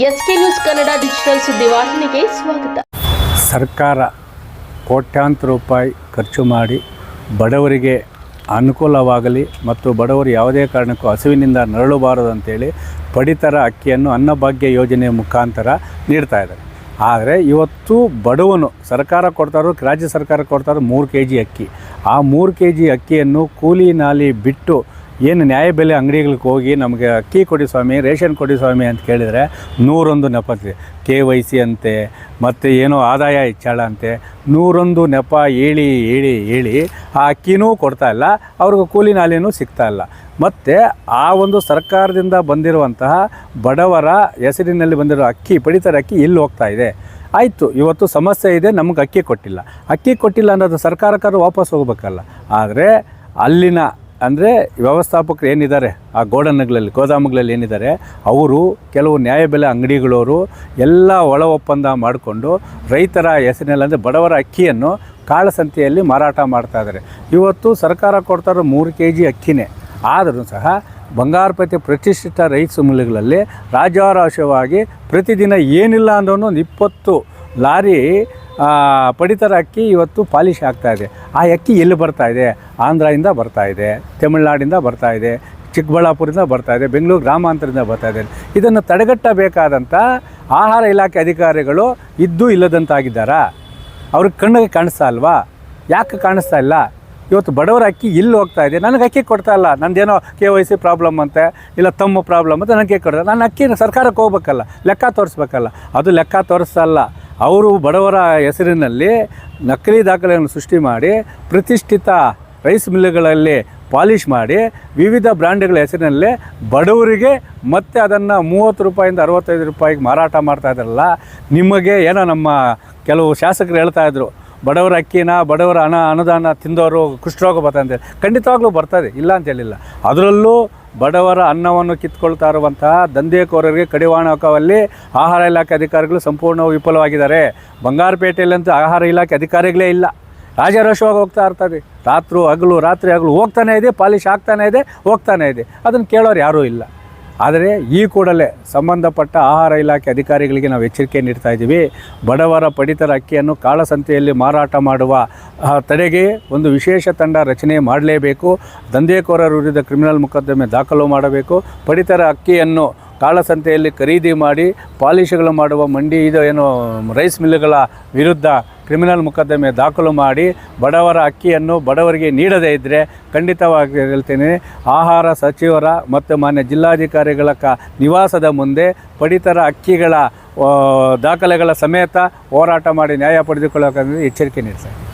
S K news Kannada digital ಸುದ್ದಿವಾಹಿನಿಗೆ ಸ್ವಾಗತ. ಸರ್ಕಾರ ಕೋಟ್ಯಾಂತರ ರೂಪಾಯಿ ಖರ್ಚು ಮಾಡಿ ಬಡವರಿಗೆ ಅನುಕೂಲವಾಗಲಿ ಮತ್ತು ಬಡವರು ಯಾವುದೇ ಕಾರಣಕ್ಕೂ ಹಸುವಿನಿಂದ ನರಳಬಾರದು ಅಂತೇಳಿ ಪಡಿತರ ಅಕ್ಕಿಯನ್ನು ಅನ್ನಭಾಗ್ಯ ಯೋಜನೆಯ ಮುಖಾಂತರ ನೀಡ್ತಾ ಇದ್ದಾರೆ. ಆದರೆ ಇವತ್ತು ಬಡವನು ಸರ್ಕಾರ ಕೊಡ್ತಾರೋ, ರಾಜ್ಯ ಸರ್ಕಾರ ಕೊಡ್ತಾರೋ ಮೂರು ಕೆ ಜಿ ಅಕ್ಕಿ. ಆ ಮೂರು ಕೆ ಜಿ ಅಕ್ಕಿಯನ್ನು ಕೂಲಿ ನಾಲಿ ಬಿಟ್ಟು ಏನು ನ್ಯಾಯಬೆಲೆ ಅಂಗಡಿಗಳಿಗೆ ಹೋಗಿ ನಮಗೆ ಅಕ್ಕಿ ಕೊಡಿ ಸ್ವಾಮಿ, ರೇಷನ್ ಕೊಡಿ ಸ್ವಾಮಿ ಅಂತ ಕೇಳಿದರೆ ನೂರೊಂದು ನೆಪತ್ತಿದೆ ಕೆ ವೈ ಸಿ ಅಂತೆ, ಮತ್ತು ಏನೋ ಆದಾಯ ಹೆಚ್ಚಳ ಅಂತೆ, ನೂರೊಂದು ನೆಪ ಹೇಳಿ ಹೇಳಿ ಹೇಳಿ ಆ ಅಕ್ಕಿನೂ ಕೊಡ್ತಾಯಿಲ್ಲ ಅವ್ರಿಗೆ ಕೂಲಿ ನಾಲಿನೂ ಸಿಗ್ತಾ ಇಲ್ಲ. ಮತ್ತು ಆ ಒಂದು ಸರ್ಕಾರದಿಂದ ಬಂದಿರುವಂತಹ ಬಡವರ ಹೆಸರಿನಲ್ಲಿ ಬಂದಿರೋ ಅಕ್ಕಿ, ಪಡಿತರ ಅಕ್ಕಿ ಇಲ್ಲಿ ಹೋಗ್ತಾ ಇದೆ? ಆಯಿತು, ಇವತ್ತು ಸಮಸ್ಯೆ ಇದೆ, ನಮಗೆ ಅಕ್ಕಿ ಕೊಟ್ಟಿಲ್ಲ. ಅಕ್ಕಿ ಕೊಟ್ಟಿಲ್ಲ ಅನ್ನೋದು ಸರ್ಕಾರಕ್ಕಾದ್ರೂ ವಾಪಸ್ ಹೋಗ್ಬೇಕಲ್ಲ. ಆದರೆ ಅಲ್ಲಿನ ಅಂದರೆ ವ್ಯವಸ್ಥಾಪಕರು ಏನಿದ್ದಾರೆ, ಆ ಗೋಡನ್ಗಳಲ್ಲಿ ಗೋದಾಮುಗಳಲ್ಲಿ ಏನಿದ್ದಾರೆ, ಅವರು ಕೆಲವು ನ್ಯಾಯಬೆಲೆ ಅಂಗಡಿಗಳವರು ಎಲ್ಲ ಒಳ ಒಪ್ಪಂದ ಮಾಡಿಕೊಂಡು ರೈತರ ಹೆಸರಿನಲ್ಲಿ ಅಂದರೆ ಬಡವರ ಅಕ್ಕಿಯನ್ನು ಕಾಳಸಂತೆಯಲ್ಲಿ ಮಾರಾಟ ಮಾಡ್ತಾ ಇದ್ದಾರೆ. ಇವತ್ತು ಸರ್ಕಾರ ಕೊಡ್ತಾ ಇರೋ ಮೂರು ಕೆ ಜಿ ಅಕ್ಕಿನೇ, ಆದರೂ ಸಹ ಬಂಗಾರಪೇಟೆ ಪ್ರತಿಷ್ಠಿತ ರೈತ ಮೂಲಗಳಲ್ಲಿ ರಾಜಾರಾಶವಾಗಿ ಪ್ರತಿದಿನ ಏನಿಲ್ಲ ಅಂದ್ರೂ ಒಂದು ಇಪ್ಪತ್ತು ಲಾರಿ ಪಡಿತರ ಅಕ್ಕಿ ಇವತ್ತು ಪಾಲಿಶ್ ಇದೆ. ಆ ಅಕ್ಕಿ ಎಲ್ಲಿ ಬರ್ತಾ ಇದೆ? ಆಂಧ್ರದಿಂದ ಬರ್ತಾ ಇದೆ, ತಮಿಳ್ನಾಡಿಂದ ಬರ್ತಾ ಇದೆ, ಚಿಕ್ಕಬಳ್ಳಾಪುರದಿಂದ ಬರ್ತಾ ಇದೆ, ಬೆಂಗಳೂರು ಗ್ರಾಮಾಂತರದಿಂದ ಬರ್ತಾ ಇದೆ. ಇದನ್ನು ತಡೆಗಟ್ಟಬೇಕಾದಂಥ ಆಹಾರ ಇಲಾಖೆ ಅಧಿಕಾರಿಗಳು ಇದ್ದು ಇಲ್ಲದಂತಾಗಿದ್ದಾರಾ? ಅವ್ರಿಗೆ ಕಣ್ಣಿಗೆ ಕಾಣಿಸ್ತಾ ಅಲ್ವಾ ಯಾಕೆ ಕಾಣಿಸ್ತಾ ಇಲ್ಲ? ಇವತ್ತು ಬಡವರ ಅಕ್ಕಿ ಇಲ್ಲಿ ಹೋಗ್ತಾ ಇದೆ? ನನಗೆ ಅಕ್ಕಿ ಕೊಡ್ತಾ ಇಲ್ಲ. ನಂದೇನೋ ಕೆ ವೈ ಸಿ ಪ್ರಾಬ್ಲಮ್ ಅಂತೆ, ಇಲ್ಲ ತಮ್ಮ ಪ್ರಾಬ್ಲಮ್ ಅಂತ ನನಗೆ ಕೊಡ್ತಾರೆ ನಾನು ಅಕ್ಕಿ ಸರ್ಕಾರಕ್ಕೆ ಹೋಗ್ಬೇಕಲ್ಲ, ಲೆಕ್ಕ ತೋರಿಸ್ಬೇಕಲ್ಲ. ಅದು ಲೆಕ್ಕ ತೋರಿಸ್ತಾ ಇಲ್ಲ. ಅವರು ಬಡವರ ಹೆಸರಿನಲ್ಲಿ ನಕಲಿ ದಾಖಲೆಯನ್ನು ಸೃಷ್ಟಿ ಮಾಡಿ, ಪ್ರತಿಷ್ಠಿತ ರೈಸ್ ಮಿಲ್ಗಳಲ್ಲಿ ಪಾಲಿಷ್ ಮಾಡಿ, ವಿವಿಧ ಬ್ರ್ಯಾಂಡ್ಗಳ ಹೆಸರಿನಲ್ಲಿ ಬಡವರಿಗೆ ಮತ್ತೆ ಅದನ್ನು ಮೂವತ್ತು ರೂಪಾಯಿಂದ ಅರವತ್ತೈದು ರೂಪಾಯಿಗೆ ಮಾರಾಟ ಮಾಡ್ತಾಯಿದ್ರಲ್ಲ ನಿಮಗೆ ಏನೋ ನಮ್ಮ ಕೆಲವು ಶಾಸಕರು ಹೇಳ್ತಾ ಇದ್ರು ಬಡವರ ಅಕ್ಕಿನ, ಬಡವರ ಹಣ, ಅನುದಾನ ತಿಂದವರು ಕುಷ್ಠರೋಗ ಅಂತೇಳಿ ಖಂಡಿತವಾಗ್ಲೂ ಬರ್ತದೆ ಇಲ್ಲ ಅಂತ ಹೇಳಿಲ್ಲ. ಅದರಲ್ಲೂ ಬಡವರ ಅನ್ನವನ್ನು ಕಿತ್ಕೊಳ್ತಾ ಇರುವಂತಹ ದಂಧೆಕೋರರಿಗೆ ಕಡಿವಾಣಕವಲ್ಲಿ ಆಹಾರ ಇಲಾಖೆ ಅಧಿಕಾರಿಗಳು ಸಂಪೂರ್ಣ ವಿಫಲವಾಗಿದ್ದಾರೆ. ಬಂಗಾರಪೇಟೆಯಲ್ಲಂತೂ ಆಹಾರ ಇಲಾಖೆ ಅಧಿಕಾರಿಗಳೇ ಇಲ್ಲ. ರಾಜಾರೋಷವಾಗಿ ಹೋಗ್ತಾ ಇರ್ತದೆ. ರಾತ್ರಿ ಹಗಲು ರಾತ್ರಿ ಹಗಲು ಹೋಗ್ತಾನೆ ಇದೆ, ಪಾಲಿಶ್ ಆಗ್ತಾನೆ ಇದೆ, ಹೋಗ್ತಾನೆ ಇದೆ. ಅದನ್ನು ಕೇಳೋರು ಯಾರೂ ಇಲ್ಲ. ಆದರೆ ಈ ಕೂಡಲೇ ಸಂಬಂಧಪಟ್ಟ ಆಹಾರ ಇಲಾಖೆ ಅಧಿಕಾರಿಗಳಿಗೆ ನಾವು ಎಚ್ಚರಿಕೆ ನೀಡ್ತಾ ಇದ್ದೀವಿ. ಬಡವರ ಪಡಿತರ ಅಕ್ಕಿಯನ್ನು ಕಾಳಸಂತೆಯಲ್ಲಿ ಮಾರಾಟ ಮಾಡುವ ತಡೆಗೆ ಒಂದು ವಿಶೇಷ ತಂಡ ರಚನೆ ಮಾಡಲೇಬೇಕು. ದಂಧೆಕೋರರ ವಿರುದ್ಧ ಕ್ರಿಮಿನಲ್ ಮೊಕದ್ದಮೆ ದಾಖಲು ಮಾಡಬೇಕು. ಪಡಿತರ ಅಕ್ಕಿಯನ್ನು ಕಾಳಸಂತೆಯಲ್ಲಿ ಖರೀದಿ ಮಾಡಿ ಪಾಲಿಷ್ಗಳು ಮಾಡುವ ಮಂಡಿ, ಇದು ಏನು, ರೈಸ್ ಮಿಲ್ಗಳ ವಿರುದ್ಧ ಕ್ರಿಮಿನಲ್ ಮೊಕದ್ದಮೆ ದಾಖಲು ಮಾಡಿ ಬಡವರ ಅಕ್ಕಿಯನ್ನು ಬಡವರಿಗೆ ನೀಡದೇ ಇದ್ದರೆ ಖಂಡಿತವಾಗಿ ಹೇಳ್ತೇನೆ, ಆಹಾರ ಸಚಿವರ ಮತ್ತು ಮಾನ್ಯ ಜಿಲ್ಲಾಧಿಕಾರಿಗಳ ಕ ನಿವಾಸದ ಮುಂದೆ ಪಡಿತರ ಅಕ್ಕಿಗಳ ದಾಖಲೆಗಳ ಸಮೇತ ಹೋರಾಟ ಮಾಡಿ ನ್ಯಾಯ ಪಡೆದುಕೊಳ್ಳಬೇಕಂದ್ರೆ ಎಚ್ಚರಿಕೆ ನೀಡ್ತಾರೆ